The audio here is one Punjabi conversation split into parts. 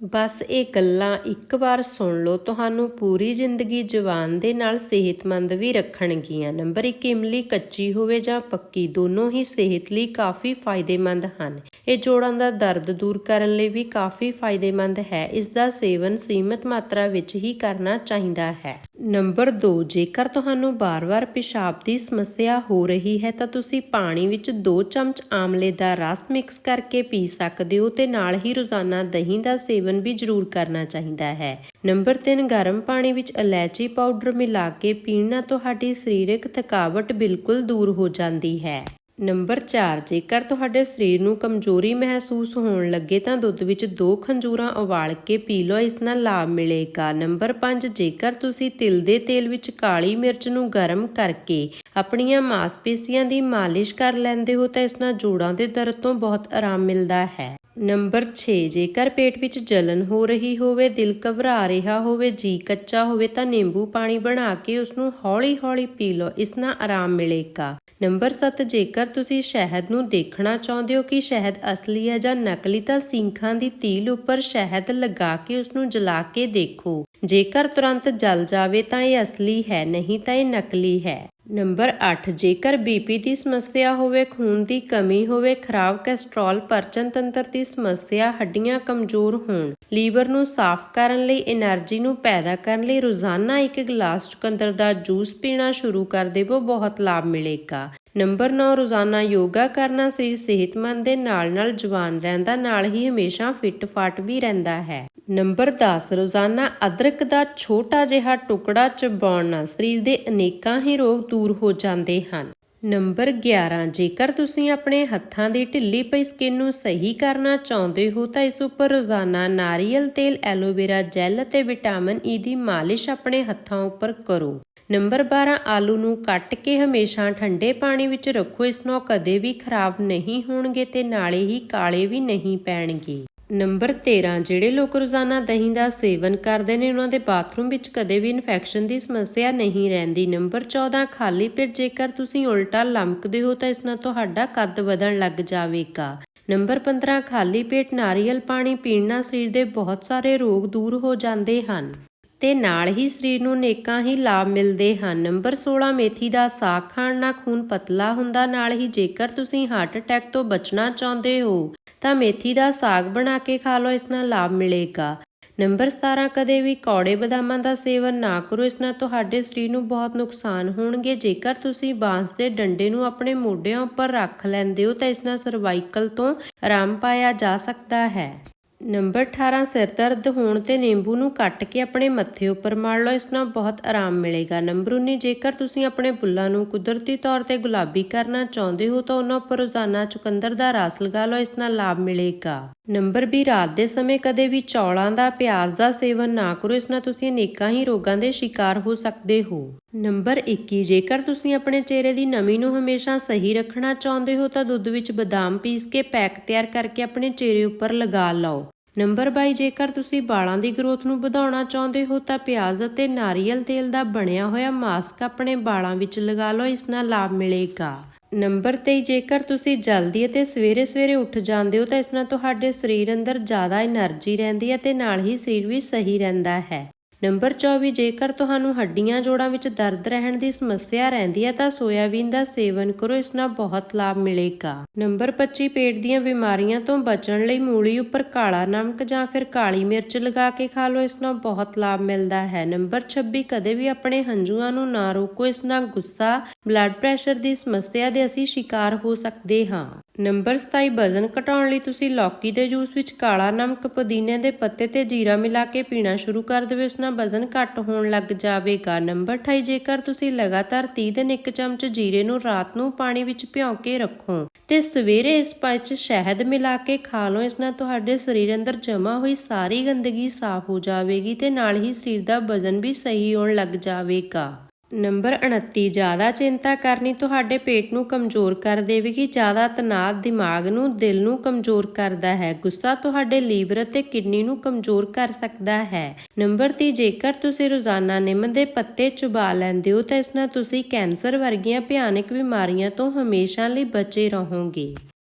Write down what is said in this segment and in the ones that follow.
ਬਸ ਇਹ ਗੱਲਾਂ ਇੱਕ ਵਾਰ ਸੁਣ ਲਓ, ਤੁਹਾਨੂੰ ਪੂਰੀ ਜ਼ਿੰਦਗੀ ਜਵਾਨ ਦੇ ਨਾਲ ਸਿਹਤਮੰਦ ਵੀ ਰੱਖਣਗੀਆਂ। ਨੰਬਰ 1 ਇਮਲੀ ਕੱਚੀ ਹੋਵੇ ਜਾਂ ਪੱਕੀ, ਦੋਨੋਂ ਹੀ ਸਿਹਤ ਲਈ ਕਾਫੀ ਫਾਇਦੇਮੰਦ ਹਨ। ਇਹ ਜੋੜਾਂ ਦਾ ਦਰਦ ਦੂਰ ਕਰਨ ਲਈ ਵੀ ਕਾਫੀ ਫਾਇਦੇਮੰਦ ਹੈ। ਇਸ ਦਾ ਸੇਵਨ ਸੀਮਤ ਮਾਤਰਾ ਵਿੱਚ ਹੀ ਕਰਨਾ ਚਾਹੀਦਾ ਹੈ। ਨੰਬਰ 2 ਜੇਕਰ ਤੁਹਾਨੂੰ ਬਾਰ-ਬਾਰ ਪਿਸ਼ਾਬ ਦੀ ਸਮੱਸਿਆ ਹੋ ਰਹੀ ਹੈ ਤਾਂ ਤੁਸੀਂ ਪਾਣੀ ਵਿੱਚ 2 ਚਮਚ ਆਮਲੇ ਦਾ ਰਸ ਮਿਕਸ ਕਰਕੇ ਪੀ ਸਕਦੇ ਹੋ ਤੇ ਨਾਲ ਹੀ ਰੋਜ਼ਾਨਾ ਦਹੀਂ ਦਾ ਸੇਵਨ ਵੀ ਜ਼ਰੂਰ ਕਰਨਾ ਚਾਹੀਦਾ ਹੈ। ਨੰਬਰ 3 ਗਰਮ ਪਾਣੀ ਵਿੱਚ ਇਲਾਇਚੀ ਪਾਊਡਰ ਮਿਲਾ ਕੇ ਪੀਣ ਨਾਲ ਤੁਹਾਡੀ ਸਰੀਰਕ ਥਕਾਵਟ ਬਿਲਕੁਲ ਦੂਰ ਹੋ ਜਾਂਦੀ ਹੈ। ਨੰਬਰ 4 ਜੇਕਰ ਤੁਹਾਡੇ ਸਰੀਰ ਨੂੰ ਕਮਜ਼ੋਰੀ ਮਹਿਸੂਸ ਹੋਣ ਲੱਗੇ ਤਾਂ ਦੁੱਧ ਵਿੱਚ ਦੋ ਖੰਜੂਰਾਂ ਉਬਾਲ ਕੇ ਪੀ ਲਓ, ਇਸ ਨਾਲ ਲਾਭ ਮਿਲੇਗਾ। ਨੰਬਰ 5 ਜੇਕਰ ਤੁਸੀਂ ਤਿਲ ਦੇ ਤੇਲ ਵਿੱਚ ਕਾਲੀ ਮਿਰਚ ਨੂੰ ਗਰਮ ਕਰਕੇ ਆਪਣੀਆਂ ਮਾਸਪੇਸ਼ੀਆਂ ਦੀ ਮਾਲਿਸ਼ ਕਰ ਲੈਂਦੇ ਹੋ, ਤਾਂ ਇਸ ਨਾਲ ਜੋੜਾਂ ਦੇ ਦਰਦ ਤੋਂ ਬਹੁਤ ਆਰਾਮ ਮਿਲਦਾ ਹੈ। ਨੰਬਰ 6 ਜੇਕਰ ਪੇਟ ਵਿੱਚ ਜਲਨ ਹੋ ਰਹੀ ਹੋਵੇ, ਦਿਲ ਘਬਰਾ ਰਿਹਾ ਹੋਵੇ, ਜੀ ਕੱਚਾ ਹੋਵੇ, ਤਾਂ ਨਿੰਬੂ ਪਾਣੀ ਬਣਾ ਕੇ ਉਸ ਨੂੰ ਹੌਲੀ-ਹੌਲੀ ਪੀ ਲਓ, ਇਸ ਨਾਲ ਆਰਾਮ ਮਿਲੇਗਾ। ਨੰਬਰ 7 ਜੇਕਰ ਤੁਸੀਂ ਸ਼ਹਿਦ ਨੂੰ ਦੇਖਣਾ ਚਾਹੁੰਦੇ ਹੋ ਕਿ ਸ਼ਹਿਦ ਅਸਲੀ ਹੈ ਜਾਂ ਨਕਲੀ, ਤਾਂ ਸਿੰਖਾਂ ਦੀ ਤੀਲ ਉੱਪਰ ਸ਼ਹਿਦ ਲਗਾ ਕੇ ਉਸ ਨੂੰ ਜਲਾ ਕੇ ਦੇਖੋ। ਜੇਕਰ ਤੁਰੰਤ ਜਲ ਜਾਵੇ, ਤਾਂ ਇਹ ਅਸਲੀ ਹੈ, ਨਹੀਂ ਤਾਂ ਇਹ ਨਕਲੀ ਹੈ। ਨੰਬਰ 8 ਜੇਕਰ ਬੀਪੀ ਦੀ ਸਮੱਸਿਆ ਹੋਵੇ, ਖੂਨ ਦੀ ਕਮੀ ਹੋਵੇ, ਖਰਾਬ ਕੈਸਟਰੋਲ, ਪਰਚਨ ਤੰਤਰ ਦੀ ਸਮੱਸਿਆ, ਹੱਡੀਆਂ ਕਮਜ਼ੋਰ ਹੋਣ, ਲੀਵਰ ਨੂੰ ਸਾਫ਼ ਕਰਨ ਲਈ, એનર્ਜੀ ਨੂੰ ਪੈਦਾ ਕਰਨ ਲਈ ਰੋਜ਼ਾਨਾ ਇੱਕ ਗਲਾਸ ਚੁਕੰਦਰ ਦਾ ਜੂਸ ਪੀਣਾ ਸ਼ੁਰੂ ਕਰ ਦੇਵੋ, ਬਹੁਤ ਲਾਭ ਮਿਲੇਗਾ। ਨੰਬਰ 9 ਰੋਜ਼ਾਨਾ ਯੋਗਾ ਕਰਨਾ ਸਰੀਰ ਸਿਹਤਮੰਦ ਦੇ ਨਾਲ-ਨਾਲ ਜਵਾਨ ਰਹਿੰਦਾ ਨਾਲ ਹੀ ਹਮੇਸ਼ਾ ਫਿੱਟ ਫਾਟ ਵੀ ਰਹਿੰਦਾ ਹੈ। ਨੰਬਰ 10 ਰੋਜ਼ਾਨਾ ਅਦਰਕ ਦਾ ਛੋਟਾ ਜਿਹਾ ਟੁਕੜਾ ਚਬਾਉਣ ਨਾਲ ਸਰੀਰ ਦੇ ਅਨੇਕਾਂ ਹੀ ਰੋਗ ਦੂਰ ਹੋ ਜਾਂਦੇ ਹਨ। ਨੰਬਰ 11 ਜੇਕਰ ਤੁਸੀਂ ਆਪਣੇ ਹੱਥਾਂ ਦੀ ਢਿੱਲੀ ਪਈ ਸਕਿਨ ਨੂੰ ਸਹੀ ਕਰਨਾ ਚਾਹੁੰਦੇ ਹੋ, ਤਾਂ ਇਸ ਉੱਪਰ ਰੋਜ਼ਾਨਾ ਨਾਰੀਅਲ ਤੇਲ, ਐਲੋਵੇਰਾ ਜੈਲ ਅਤੇ ਵਿਟਾਮਿਨ ਈ ਦੀ ਮਾਲਿਸ਼ ਆਪਣੇ ਹੱਥਾਂ ਉੱਪਰ ਕਰੋ। ਨੰਬਰ 12 ਆਲੂ ਨੂੰ ਕੱਟ ਕੇ ਹਮੇਸ਼ਾ ਠੰਡੇ ਪਾਣੀ ਵਿੱਚ ਰੱਖੋ, ਇਸ ਨਾਲ ਕਦੇ ਵੀ ਖਰਾਬ ਨਹੀਂ ਹੋਣਗੇ ਤੇ ਨਾਲੇ ਹੀ ਕਾਲੇ ਵੀ ਨਹੀਂ ਪੈਣਗੇ। ਨੰਬਰ 13 ਜਿਹੜੇ ਲੋਕ ਰੋਜ਼ਾਨਾ ਦਹੀਂ ਦਾ ਸੇਵਨ ਕਰਦੇ ਨੇ, ਉਹਨਾਂ ਦੇ ਬਾਥਰੂਮ ਵਿੱਚ ਕਦੇ ਵੀ ਇਨਫੈਕਸ਼ਨ ਦੀ ਸਮੱਸਿਆ ਨਹੀਂ ਰਹਿੰਦੀ। ਨੰਬਰ 14 ਖਾਲੀ ਪੇਟ ਜੇਕਰ ਤੁਸੀਂ ਉਲਟਾ ਲਮਕਦੇ ਹੋ ਤਾਂ ਇਸ ਨਾਲ ਤੁਹਾਡਾ ਕੱਦ ਵਧਣ ਲੱਗ ਜਾਵੇਗਾ। ਨੰਬਰ 15 ਖਾਲੀ ਪੇਟ ਨਾਰੀਅਲ ਪਾਣੀ ਪੀਣ ਨਾਲ ਸਰੀਰ ਦੇ ਬਹੁਤ ਸਾਰੇ ਰੋਗ ਦੂਰ ਹੋ ਜਾਂਦੇ ਹਨ। ਤੇ ਨਾਲ ਹੀ ਸਰੀਰ ਨੂੰ ਨੇਕਾਂ ਹੀ ਲਾਭ ਮਿਲਦੇ ਹਨ। ਨੰਬਰ 16 ਮੇਥੀ ਦਾ ਸਾਗ ਖਾਣ ਨਾਲ ਖੂਨ ਪਤਲਾ ਹੁੰਦਾ, ਨਾਲ ਹੀ ਜੇਕਰ ਤੁਸੀਂ ਹਾਰਟ ਅਟੈਕ ਤੋਂ ਬਚਣਾ ਚਾਹੁੰਦੇ ਹੋ, ਤਾਂ ਮੇਥੀ ਦਾ ਸਾਗ ਬਣਾ ਕੇ ਖਾ ਲਓ, ਇਸ ਨਾਲ ਲਾਭ ਮਿਲੇਗਾ। ਨੰਬਰ 17 ਕਦੇ ਵੀ ਕੌੜੇ ਬਦਾਮਾਂ ਦਾ ਸੇਵਨ ਨਾ ਕਰੋ, ਇਸ ਨਾਲ ਤੁਹਾਡੇ ਸਰੀਰ ਨੂੰ ਬਹੁਤ ਨੁਕਸਾਨ ਹੋਣਗੇ। ਜੇਕਰ ਤੁਸੀਂ ਬਾਂਸ ਦੇ ਡੰਡੇ ਨੂੰ ਆਪਣੇ ਮੋਢਿਆਂ ਉੱਪਰ ਰੱਖ ਲੈਂਦੇ ਹੋ, ਤਾਂ ਇਸ ਨਾਲ ਸਰਵਾਈਕਲ ਤੋਂ ਆਰਾਮ ਪਾਇਆ ਜਾ ਸਕਦਾ ਹੈ। ਨੰਬਰ 18 ਸਿਰ ਦਰਦ ਹੋਣ ਤੇ ਨਿੰਬੂ ਨੂੰ ਕੱਟ ਕੇ ਆਪਣੇ ਮੱਥੇ ਉੱਪਰ ਮਾਰ ਲਓ, ਇਸ ਨਾਲ ਬਹੁਤ ਆਰਾਮ ਮਿਲੇਗਾ। ਨੰਬਰ 19 ਜੇਕਰ ਤੁਸੀਂ ਆਪਣੇ ਬੁੱਲਾਂ ਨੂੰ ਕੁਦਰਤੀ ਤੌਰ ਤੇ ਗੁਲਾਬੀ ਕਰਨਾ ਚਾਹੁੰਦੇ ਹੋ, ਤਾਂ ਉਹਨਾਂ ਉੱਪਰ ਰੋਜ਼ਾਨਾ ਚੁਕੰਦਰ ਦਾ ਰਸ ਲਗਾ ਲਓ, ਇਸ ਨਾਲ ਲਾਭ ਮਿਲੇਗਾ। ਨੰਬਰ 20 ਰਾਤ ਦੇ ਸਮੇਂ ਕਦੇ ਵੀ ਚੌਲਾਂ ਦਾ, ਪਿਆਜ਼ ਦਾ ਸੇਵਨ ਨਾ ਕਰੋ, ਇਸ ਨਾਲ ਤੁਸੀਂ ਅਨੇਕਾਂ ਹੀ ਰੋਗਾਂ ਦੇ ਸ਼ਿਕਾਰ ਹੋ ਸਕਦੇ ਹੋ। ਨੰਬਰ 21 ਜੇਕਰ ਤੁਸੀਂ ਆਪਣੇ ਚਿਹਰੇ ਦੀ ਨਮੀ ਨੂੰ ਹਮੇਸ਼ਾ ਸਹੀ ਰੱਖਣਾ ਚਾਹੁੰਦੇ ਹੋ, ਤਾਂ ਦੁੱਧ ਵਿੱਚ ਬਦਾਮ ਪੀਸ ਕੇ ਪੈਕ ਤਿਆਰ ਕਰਕੇ ਆਪਣੇ ਚਿਹਰੇ ਉੱਪਰ ਲਗਾ ਲਓ। ਨੰਬਰ 22 ਜੇਕਰ ਤੁਸੀਂ ਵਾਲਾਂ ਦੀ ਗਰੋਥ ਨੂੰ ਵਧਾਉਣਾ ਚਾਹੁੰਦੇ ਹੋ, ਤਾਂ ਪਿਆਜ਼ ਅਤੇ ਨਾਰੀਅਲ ਤੇਲ ਦਾ ਬਣਿਆ ਹੋਇਆ ਮਾਸਕ ਆਪਣੇ ਵਾਲਾਂ ਵਿੱਚ ਲਗਾ ਲਓ, ਇਸ ਨਾਲ ਲਾਭ ਮਿਲੇਗਾ। ਨੰਬਰ 23 ਜੇਕਰ ਤੁਸੀਂ ਜਲਦੀ ਅਤੇ ਸਵੇਰੇ ਸਵੇਰੇ ਉੱਠ ਜਾਂਦੇ ਹੋ ਤਾਂ ਇਸ ਨਾਲ ਤੁਹਾਡੇ ਸਰੀਰ ਅੰਦਰ ਜ਼ਿਆਦਾ એનર્ਜੀ ਰਹਿੰਦੀ ਹੈ ਤੇ ਨਾਲ ਹੀ ਸਰੀਰ ਵੀ ਸਹੀ ਰਹਿੰਦਾ ਹੈ। ਨੰਬਰ 24 ਜੇਕਰ ਤੁਹਾਨੂੰ ਹੱਡੀਆਂ ਜੋੜਾਂ ਵਿੱਚ ਦਰਦ ਰਹਿਣ ਦੀ ਸਮੱਸਿਆ ਰਹਿੰਦੀ ਹੈ ਤਾਂ ਸੋਇਆਬੀਨ ਦਾ ਸੇਵਨ ਕਰੋ, ਇਸ ਨਾਲ ਬਹੁਤ ਲਾਭ ਮਿਲੇਗਾ। ਨੰਬਰ 25 ਪੇਟ ਦੀਆਂ ਬਿਮਾਰੀਆਂ ਤੋਂ ਬਚਣ ਲਈ ਮੂਲੀ ਉੱਪਰ ਕਾਲਾ ਨਮਕ ਜਾਂ ਫਿਰ ਕਾਲੀ ਮਿਰਚ ਲਗਾ ਕੇ ਖਾ ਲਓ, ਇਸ ਨਾਲ ਬਹੁਤ ਲਾਭ ਮਿਲਦਾ ਹੈ। ਨੰਬਰ 26 ਕਦੇ ਵੀ ਆਪਣੇ ਹੰਝੂਆਂ ਨੂੰ ਨਾ ਰੋਕੋ, ਇਸ ਨਾਲ ਗੁੱਸਾ, ਬਲੱਡ ਪ੍ਰੈਸ਼ਰ ਦੀ ਸਮੱਸਿਆ ਦੇ ਅਸੀਂ ਸ਼ਿਕਾਰ ਹੋ ਸਕਦੇ ਹਾਂ। ਨੰਬਰ 27 ਵਜ਼ਨ ਘਟਾਉਣ ਲਈ ਤੁਸੀਂ ਲੌਕੀ ਦੇ ਜੂਸ ਵਿੱਚ ਕਾਲਾ ਨਮਕ, ਪੁਦੀਨੇ ਦੇ ਪੱਤੇ ਤੇ ਜੀਰਾ ਮਿਲਾ ਕੇ ਪੀਣਾ ਸ਼ੁਰੂ ਕਰ ਦੇਵੇ ਉਸ ਨਾਲ ਵਜ਼ਨ ਘੱਟ ਹੋਣ ਲੱਗ ਜਾਵੇਗਾ। ਨੰਬਰ 28 ਜੇਕਰ ਤੁਸੀਂ ਲਗਾਤਾਰ 30 ਦਿਨ ਇੱਕ ਚਮਚ ਜੀਰੇ ਨੂੰ ਰਾਤ ਨੂੰ ਪਾਣੀ ਵਿੱਚ ਭਿਉਂ ਕੇ ਰੱਖੋ ਤੇ ਸਵੇਰੇ ਇਸ ਵਿੱਚ ਸ਼ਹਿਦ ਮਿਲਾ ਕੇ ਖਾ ਲਓ, ਇਸ ਨਾਲ ਤੁਹਾਡੇ ਸਰੀਰ ਅੰਦਰ ਜਮਾ ਹੋਈ ਸਾਰੀ ਗੰਦਗੀ ਸਾਫ਼ ਹੋ ਜਾਵੇਗੀ ਤੇ ਨਾਲ ਹੀ ਸਰੀਰ ਦਾ ਵਜ਼ਨ ਵੀ ਸਹੀ ਹੋਣ ਲੱਗ ਜਾਵੇਗਾ। ਨੰਬਰ 29 ਜ਼ਿਆਦਾ ਚਿੰਤਾ ਕਰਨੀ ਤੁਹਾਡੇ ਪੇਟ ਨੂੰ ਕਮਜ਼ੋਰ ਕਰ ਦੇਵੇਗੀ, ਜ਼ਿਆਦਾ ਤਣਾਅ ਦਿਮਾਗ ਨੂੰ, ਦਿਲ ਨੂੰ ਕਮਜ਼ੋਰ ਕਰਦਾ ਹੈ, ਗੁੱਸਾ ਤੁਹਾਡੇ ਲੀਵਰ ਅਤੇ ਕਿਡਨੀ ਨੂੰ ਕਮਜ਼ੋਰ ਕਰ ਸਕਦਾ ਹੈ। ਨੰਬਰ 30 ਜੇਕਰ ਤੁਸੀਂ ਰੋਜ਼ਾਨਾ ਨਿੰਮ ਦੇ ਪੱਤੇ ਚੁਬਾ ਲੈਂਦੇ ਹੋ, ਤਾਂ ਇਸ ਨਾਲ ਤੁਸੀਂ ਕੈਂਸਰ ਵਰਗੀਆਂ ਭਿਆਨਕ ਬਿਮਾਰੀਆਂ ਤੋਂ ਹਮੇਸ਼ਾ ਲਈ ਬਚੇ ਰਹੋਗੇ।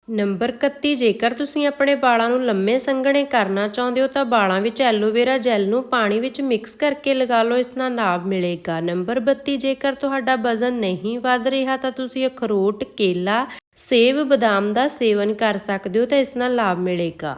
ਨੰਬਰ 31 ਜੇਕਰ ਤੁਸੀਂ ਆਪਣੇ ਵਾਲਾਂ ਨੂੰ ਲੰਮੇ ਸੰਘਣੇ ਕਰਨਾ ਚਾਹੁੰਦੇ ਹੋ, ਤਾਂ ਵਾਲਾਂ ਵਿੱਚ ਐਲੋਵੇਰਾ ਜੈਲ ਨੂੰ ਪਾਣੀ ਵਿੱਚ ਮਿਕਸ ਕਰਕੇ ਲਗਾ ਲਓ, ਇਸ ਨਾਲ ਲਾਭ ਮਿਲੇਗਾ। ਨੰਬਰ 32 ਜੇਕਰ ਤੁਹਾਡਾ ਵਜ਼ਨ ਨਹੀਂ ਵੱਧ ਰਿਹਾ, ਤਾਂ ਤੁਸੀਂ ਅਖਰੋਟ, ਕੇਲਾ, ਸੇਬ, ਬਦਾਮ ਦਾ ਸੇਵਨ ਕਰ ਸਕਦੇ ਹੋ, ਤਾਂ ਇਸ ਨਾਲ ਲਾਭ ਮਿਲੇਗਾ।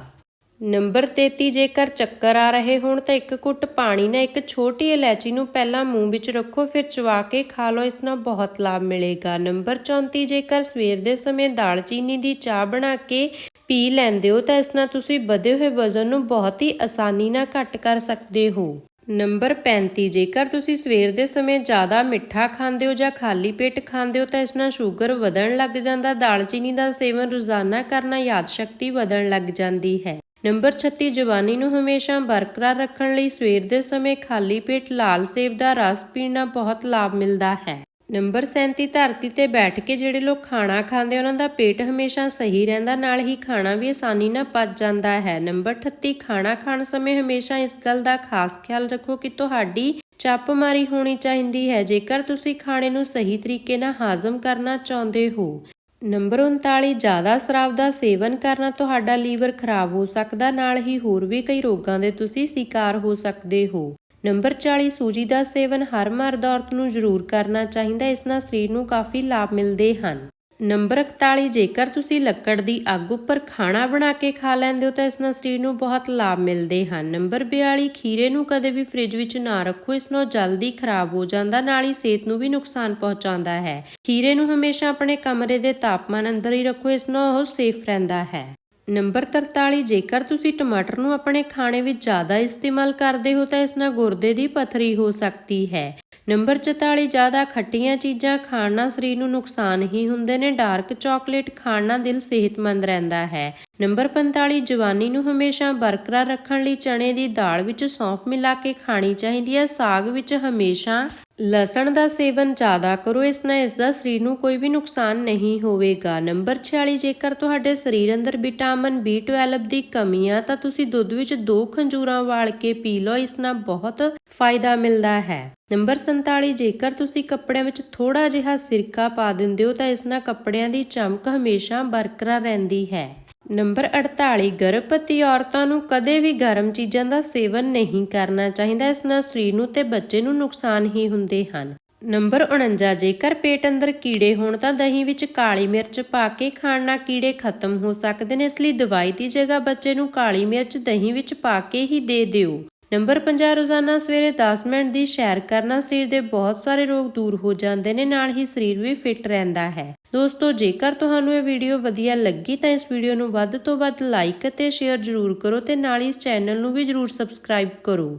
ਨੰਬਰ 33 ਜੇਕਰ ਚੱਕਰ ਆ ਰਹੇ ਹੋਣ ਤਾਂ ਇੱਕ ਘੁੱਟ ਪਾਣੀ ਨਾਲ ਇੱਕ ਛੋਟੀ ਇਲਾਇਚੀ ਨੂੰ ਪਹਿਲਾਂ ਮੂੰਹ ਵਿੱਚ ਰੱਖੋ, ਫਿਰ ਚਵਾ ਕੇ ਖਾ ਲਓ। ਇਸ ਨਾਲ ਬਹੁਤ ਲਾਭ ਮਿਲੇਗਾ। ਨੰਬਰ 34 ਜੇਕਰ ਸਵੇਰ ਦੇ ਸਮੇਂ ਦਾਲਚੀਨੀ ਦੀ ਚਾਹ ਬਣਾ ਕੇ ਪੀ ਲੈਂਦੇ ਹੋ ਤਾਂ ਇਸ ਨਾਲ ਤੁਸੀਂ ਵਧੇ ਹੋਏ ਵਜ਼ਨ ਨੂੰ ਬਹੁਤ ਹੀ ਆਸਾਨੀ ਨਾਲ ਘੱਟ ਕਰ ਸਕਦੇ ਹੋ। ਨੰਬਰ 35 ਜੇਕਰ ਤੁਸੀਂ ਸਵੇਰ ਦੇ ਸਮੇਂ ਜ਼ਿਆਦਾ ਮਿੱਠਾ ਖਾਂਦੇ ਹੋ ਜਾਂ ਖਾਲੀ ਪੇਟ ਖਾਂਦੇ ਹੋ ਤਾਂ ਇਸ ਨਾਲ ਸ਼ੂਗਰ ਵਧਣ ਲੱਗ ਜਾਂਦਾ ਦਾਲਚੀਨੀ ਦਾ ਸੇਵਨ ਰੋਜ਼ਾਨਾ ਕਰਨਾ ਯਾਦਸ਼ਕਤੀ ਵਧਣ ਲੱਗ ਜਾਂਦੀ ਹੈ। ਨੰਬਰ 36 ਜਵਾਨੀ ਨੂੰ ਹਮੇਸ਼ਾ ਬਰਕਰਾਰ ਰੱਖਣ ਲਈ ਸਵੇਰ ਦੇ ਸਮੇਂ ਖਾਲੀ ਪੇਟ ਲਾਲ ਸੇਬ ਦਾ ਰਸ ਪੀਣਾ ਬਹੁਤ ਲਾਭ ਮਿਲਦਾ ਹੈ। ਨੰਬਰ 37 ਧਰਤੀ ਤੇ ਬੈਠ ਕੇ ਜਿਹੜੇ ਲੋਕ ਖਾਣਾ ਖਾਂਦੇ, ਉਹਨਾਂ ਦਾ ਪੇਟ ਹਮੇਸ਼ਾ ਸਹੀ ਰਹਿੰਦਾ, ਨਾਲ ਹੀ ਖਾਣਾ ਵੀ ਆਸਾਨੀ ਨਾਲ ਪਚ ਜਾਂਦਾ ਹੈ। ਨੰਬਰ 38 ਖਾਣਾ ਖਾਣ ਸਮੇਂ ਹਮੇਸ਼ਾ ਇਸ ਗੱਲ ਦਾ ਖਾਸ ਖਿਆਲ ਰੱਖੋ ਕਿ ਤੁਹਾਡੀ ਚੱਪ ਮਾਰੀ ਹੋਣੀ ਚਾਹੀਦੀ ਹੈ। ਜੇਕਰ ਤੁਸੀਂ ਖਾਣੇ ਨੂੰ ਸਹੀ ਤਰੀਕੇ ਨਾਲ ਹਾਜ਼ਮ ਕਰਨਾ ਚਾਹੁੰਦੇ ਹੋ ਨੰਬਰ 39 ਜ਼ਿਆਦਾ ਸ਼ਰਾਬ ਦਾ ਸੇਵਨ ਕਰਨਾ ਤੁਹਾਡਾ ਲੀਵਰ ਖਰਾਬ ਹੋ ਸਕਦਾ, ਨਾਲ ਹੀ ਹੋਰ ਵੀ ਕਈ ਰੋਗਾਂ ਦੇ ਤੁਸੀਂ ਸ਼ਿਕਾਰ ਹੋ ਸਕਦੇ ਹੋ। ਨੰਬਰ 40 ਸੂਜੀ ਦਾ ਸੇਵਨ ਹਰ ਮਰਦ ਔਰਤ ਨੂੰ ਜ਼ਰੂਰ ਕਰਨਾ ਚਾਹੀਦਾ, ਇਸ ਨਾਲ ਸਰੀਰ ਨੂੰ ਕਾਫੀ ਲਾਭ ਮਿਲਦੇ ਹਨ। ਨੰਬਰ 41 ਜੇਕਰ ਤੁਸੀਂ ਲੱਕੜ ਦੀ ਅੱਗ ਉੱਪਰ ਖਾਣਾ ਬਣਾ ਕੇ ਖਾ ਲੈਂਦੇ ਹੋ ਤਾਂ ਇਸ ਨਾਲ ਸਰੀਰ ਨੂੰ ਬਹੁਤ ਲਾਭ ਮਿਲਦੇ ਹਨ। ਨੰਬਰ 42 ਖੀਰੇ ਨੂੰ ਕਦੇ ਵੀ ਫ੍ਰਿਜ ਵਿੱਚ ਨਾ ਰੱਖੋ, ਇਸ ਨਾਲ ਜਲਦੀ ਖਰਾਬ ਹੋ ਜਾਂਦਾ, ਨਾਲ ਹੀ ਸਿਹਤ ਨੂੰ ਵੀ ਨੁਕਸਾਨ ਪਹੁੰਚਾਉਂਦਾ ਹੈ। ਖੀਰੇ ਨੂੰ ਹਮੇਸ਼ਾ ਆਪਣੇ ਕਮਰੇ ਦੇ ਤਾਪਮਾਨ ਅੰਦਰ ਹੀ ਰੱਖੋ, ਇਸ ਨਾਲ ਉਹ ਸੇਫ ਰਹਿੰਦਾ ਹੈ। ਨੰਬਰ 43 ਜੇਕਰ ਤੁਸੀਂ ਟਮਾਟਰ ਨੂੰ ਆਪਣੇ ਖਾਣੇ ਵਿੱਚ ਜ਼ਿਆਦਾ ਇਸਤੇਮਾਲ ਕਰਦੇ ਹੋ, ਤਾਂ ਇਸ ਨਾਲ ਗੁਰਦੇ ਦੀ ਪਥਰੀ ਹੋ ਸਕਦੀ ਹੈ। ਨੰਬਰ 44 ਜ਼ਿਆਦਾ ਖੱਟੀਆਂ ਚੀਜ਼ਾਂ ਖਾਣ ਨਾਲ ਸਰੀਰ ਨੂੰ ਨੁਕਸਾਨ ਹੀ ਹੁੰਦੇ ਨੇ। ਡਾਰਕ ਚਾਕਲੇਟ ਖਾਣ ਨਾਲ ਦਿਲ ਸਿਹਤਮੰਦ ਰਹਿੰਦਾ ਹੈ। ਨੰਬਰ 45 ਜਵਾਨੀ ਨੂੰ ਹਮੇਸ਼ਾ ਬਰਕਰਾਰ ਰੱਖਣ ਲਈ ਚਣੇ ਦੀ ਦਾਲ ਵਿੱਚ ਸੌਂਫ ਮਿਲਾ ਕੇ ਖਾਣੀ ਚਾਹੀਦੀ ਹੈ। ਸਾਗ ਵਿੱਚ ਹਮੇਸ਼ਾ ਲਸਣ ਦਾ ਸੇਵਨ ਜ਼ਿਆਦਾ ਕਰੋ, ਇਸ ਨਾਲ ਇਸ ਦਾ ਸਰੀਰ ਨੂੰ ਕੋਈ ਵੀ ਨੁਕਸਾਨ ਨਹੀਂ ਹੋਵੇਗਾ। ਨੰਬਰ 46 ਜੇਕਰ ਤੁਹਾਡੇ ਸਰੀਰ ਅੰਦਰ ਵਿਟਾਮਿਨ B12 ਦੀ ਕਮੀ ਆ, ਤਾਂ ਤੁਸੀਂ ਦੁੱਧ ਵਿੱਚ ਦੋ ਖੰਜੂਰਾਂ ਵਾਲ ਕੇ ਪੀ ਲਓ, ਇਸ ਨਾਲ ਬਹੁਤ ਫਾਇਦਾ ਮਿਲਦਾ ਹੈ। ਨੰਬਰ 47 ਜੇਕਰ ਤੁਸੀਂ ਕੱਪੜਿਆਂ ਵਿੱਚ ਥੋੜਾ ਜਿਹਾ ਸਿਰਕਾ ਪਾ ਦਿੰਦੇ ਹੋ, ਤਾਂ ਇਸ ਨਾਲ ਕੱਪੜਿਆਂ ਦੀ ਚਮਕ ਹਮੇਸ਼ਾ ਬਰਕਰਾਰ ਰਹਿੰਦੀ ਹੈ। ਨੰਬਰ 48 ਗਰਭਵਤੀ ਔਰਤਾਂ ਨੂੰ ਕਦੇ ਵੀ ਗਰਮ ਚੀਜ਼ਾਂ ਦਾ ਸੇਵਨ ਨਹੀਂ ਕਰਨਾ ਚਾਹੀਦਾ, ਇਸ ਨਾਲ ਸਰੀਰ ਨੂੰ ਤੇ ਬੱਚੇ ਨੂੰ ਨੁਕਸਾਨ ਹੀ ਹੁੰਦੇ ਹਨ। ਨੰਬਰ 49 ਜੇਕਰ ਪੇਟ ਅੰਦਰ ਕੀੜੇ ਹੋਣ ਤਾਂ ਦਹੀਂ ਵਿੱਚ ਕਾਲੀ ਮਿਰਚ ਪਾ ਕੇ ਖਾਣ ਨਾਲ ਕੀੜੇ ਖਤਮ ਹੋ ਸਕਦੇ ਨੇ, ਇਸ ਲਈ ਦਵਾਈ ਦੀ ਜਗ੍ਹਾ ਬੱਚੇ ਨੂੰ ਕਾਲੀ ਮਿਰਚ ਦਹੀਂ ਵਿੱਚ ਪਾ ਕੇ ਹੀ ਦੇ ਦਿਓ। ਨੰਬਰ 50 ਰੋਜ਼ਾਨਾ ਸਵੇਰੇ 10 ਮਿੰਟ ਦੀ ਸੈਰ ਕਰਨਾ ਸਰੀਰ ਦੇ ਬਹੁਤ ਸਾਰੇ ਰੋਗ ਦੂਰ ਹੋ ਜਾਂਦੇ ਨੇ, ਨਾਲ ਹੀ ਸਰੀਰ ਵੀ ਫਿੱਟ ਰਹਿੰਦਾ ਹੈ। ਦੋਸਤੋ, ਜੇਕਰ ਤੁਹਾਨੂੰ ਇਹ ਵੀਡੀਓ ਵਧੀਆ ਲੱਗੀ ਤਾਂ ਇਸ ਵੀਡੀਓ ਨੂੰ ਵੱਧ ਤੋਂ ਵੱਧ ਲਾਈਕ ਅਤੇ ਸ਼ੇਅਰ ਜ਼ਰੂਰ ਕਰੋ ਤੇ ਨਾਲ ਹੀ ਇਸ ਚੈਨਲ ਨੂੰ ਵੀ ਜ਼ਰੂਰ ਸਬਸਕ੍ਰਾਈਬ ਕਰੋ।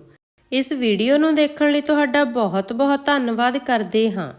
ਇਸ ਵੀਡੀਓ ਨੂੰ ਦੇਖਣ ਲਈ ਤੁਹਾਡਾ ਬਹੁਤ ਬਹੁਤ ਧੰਨਵਾਦ ਕਰਦੇ ਹਾਂ।